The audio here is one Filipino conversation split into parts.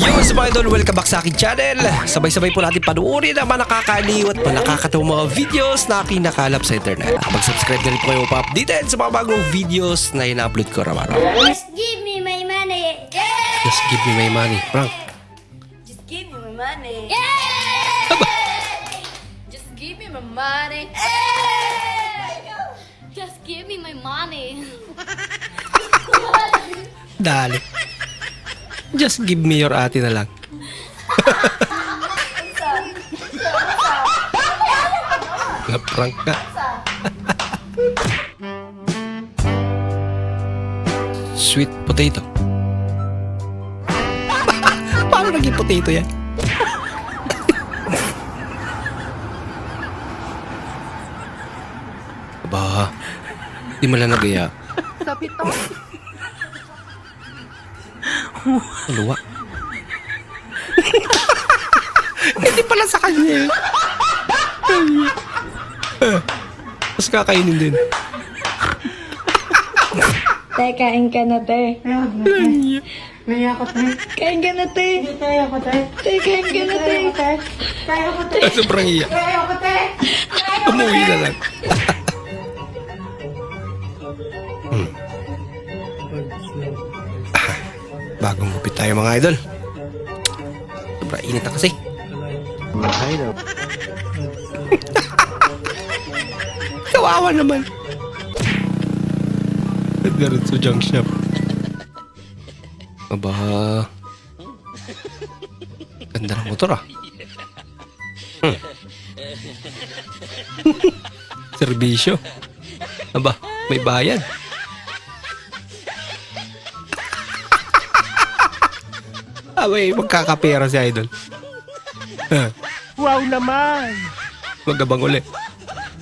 Yo, sa mga idol, welcome back sa aking channel. Sabay-sabay po natin panuorin ang mga nakakaliw at mga nakakatawang mga videos na kinakalap sa internet. Mag-subscribe na rin po kayo pa-updated sa mga bagong videos na ina-upload ko araw-araw. Just give me my money. Just give me my money. Frank, Just give me my money. aba, Just give me my money. Just give me my money. dali. Just give me your ate na lang. Na-prank ka. Sweet potato. Paano naging potato yan? Aba, di mo lang nagaya. Sabi to. Luwa. Hindi pala sa kanya. Eh, Tapos kakainin din. Te, kain ka na, te. Naya ko, te. Kain ka na, te. Kaya ko, te. Te, kain ka na, te. Kaya ko, te. Sobrang iya. Kaya ko, te. Umuwi na lang. Bagong gupit tayo mga idol. Sobrang init na kasi. Kawawa naman. Diretso junk shop. Aba. Ganda ng motor ah. Hmm. Serbisyo. Aba, may bayad. Abay, magkakapera si Idol. Ah, Wow naman. Magabang uli.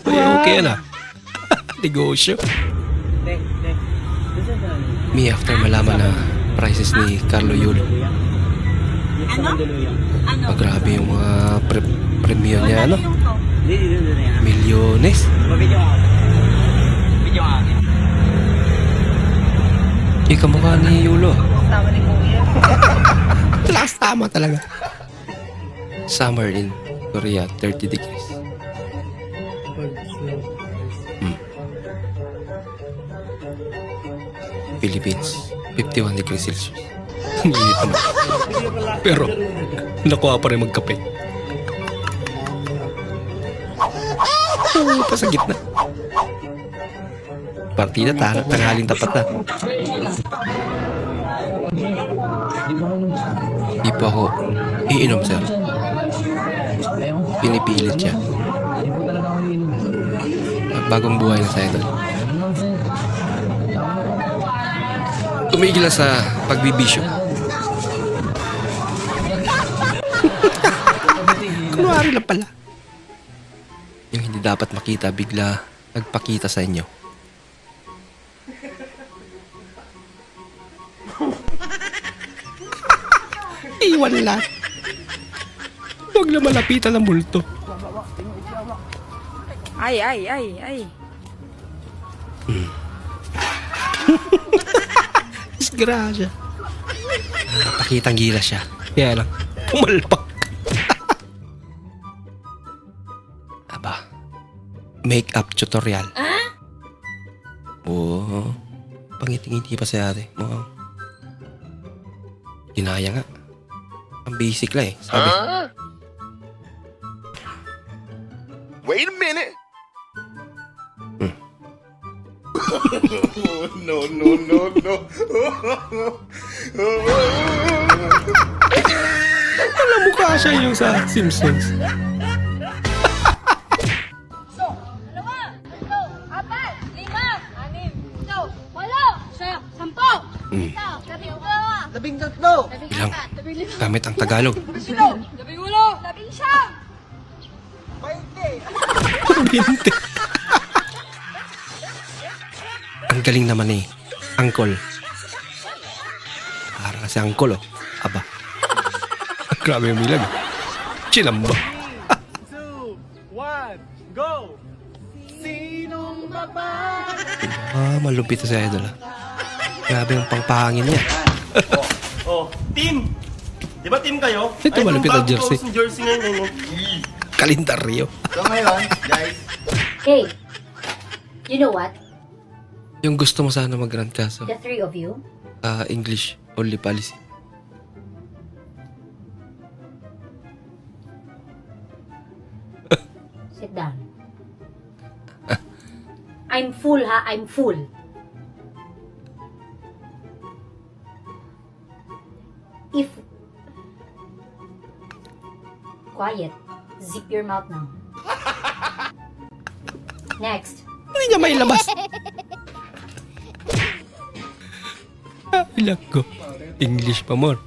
Ay, okay yan ah. Negosyo. Me after malaman na prices ni Carlo Yulo. Ano? Ano? Ah, grabe yung mga pre- premium niya, ano? Milyones. Mabidyo ka. Video ka. Ikaw mukha ni Yulo. Tama ni Kuya. Lakas tama talaga. Summer in Korea, 30 degrees. Hmm. Philippines, 51 degrees Celsius. Ang init naman. Pero, nakuha pa rin magkape. Pa sa gitna. Partida, ta tanghaling tapat na. Di pa ako iinom, sir. Pinipilit siya. Bagong buhay na sa idol. Tumigil na sa pagbibisyo. Kunwari lang pala. Yung hindi dapat makita, bigla nagpakita sa inyo. Iwan lahat. Huwag na malapitan ang multo. Ay, ay, ay, ay. Disgrasya. Pakitang gila siya. Kaya lang, pumalpak. Aba, make-up tutorial. Oo. Pangiting-ngiti pa si ate. Mukhang ginaya nga. Ang basic lang eh. Sabi. Wait a minute. no, no, no, no. Alam mukha siya yung sa Simpsons. Dalawa, labing Labing tatlo. labing Bilang. apat, labing lima, Gamit ang Tagalog. labing ulo, labing siyam. Binte. Ang galing naman eh. Angkol. Para kasi angkol oh. Aba. Grabe yung milag. Chilamba. Two, one, go! Sinong baba? Ah, malupit si Idol ah. Grabe yung pangpahangin niya. Oh, team! Di ba team kayo? Ito, Ay, malupit bagong jersey. ng jersey ngayon. eh. Kalendaryo. So ngayon, guys, Hey, you know what? Yung gusto mo sana mag-grant kaso. The three of you, ah, English only policy. sit down. I'm full, ha? I'm full. If... Quiet. Zip your mouth now. Next. Hindi niya may labas. Ilag ko. English pa more.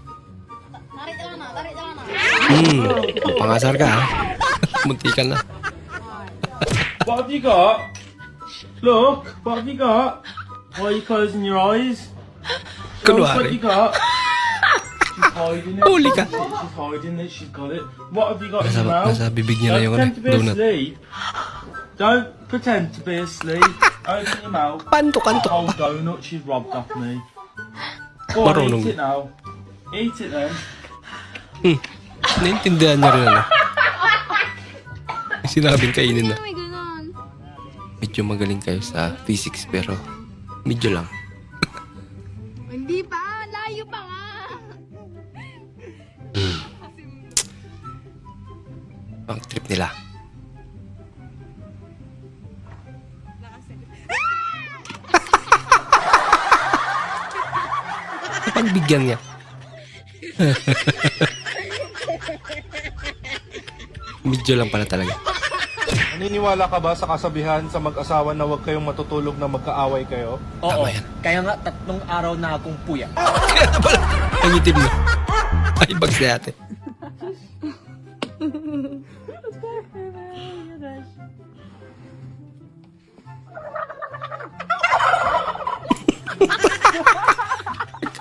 Tarik lang na, tarik lang na. Hmm. Pangasar ka ha. Munti ka na. You got? Look, you got? Why are you closing your eyes? Kunwari. you got. She's hiding it. Huli ka. She's hiding it. She's got it. What have you got in Nasa, your mouth? nasa bibig niya na yung ano, Don't pretend to be donut. asleep. Don't pretend to be asleep. Open your mouth. Panto-kanto whole pa. donut she's robbed off me. Go on, Marunong. eat it now. Eat it then. Hmm. Naintindihan niya rin ano. May Sinabing kainin na. Medyo magaling kayo sa physics pero medyo lang. Ang trip nila. Pagbigyan niya. Medyo lang pala talaga. Naniniwala ka ba sa kasabihan sa mag-asawa na huwag kayong matutulog na magkaaway kayo? Tama yan. kaya nga tatlong araw na akong puya. Kaya na pala. Ang itim na. Ay, bags na ate.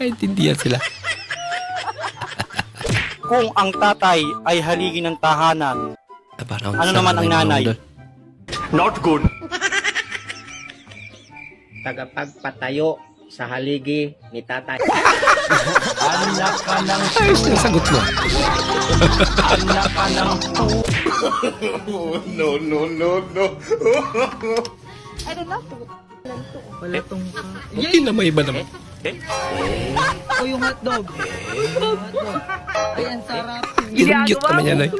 Kaintindihan sila. Kung ang tatay ay haligi ng tahanan, Ah, parang Ano naman ang nanay? Not good. Tagapagpatayo sa haligi ni tatay. anak ka ng Ayos na sagot mo. anak ka ng oh, no, no, no, no. Hindi na may iba naman. O yung hotdog. Ay, ang sarap. Gingyot naman yan ay.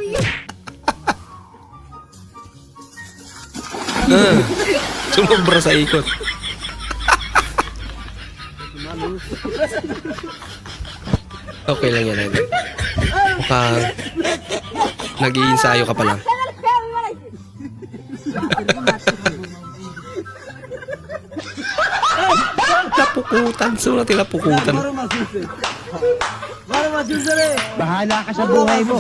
ah, sumobra sa ikot. okay lang yan, Idol. Mukhang nag-iinsayo ka pa lang. Napukutan. Sunod nila pukutan. Bahala ka sa buhay mo.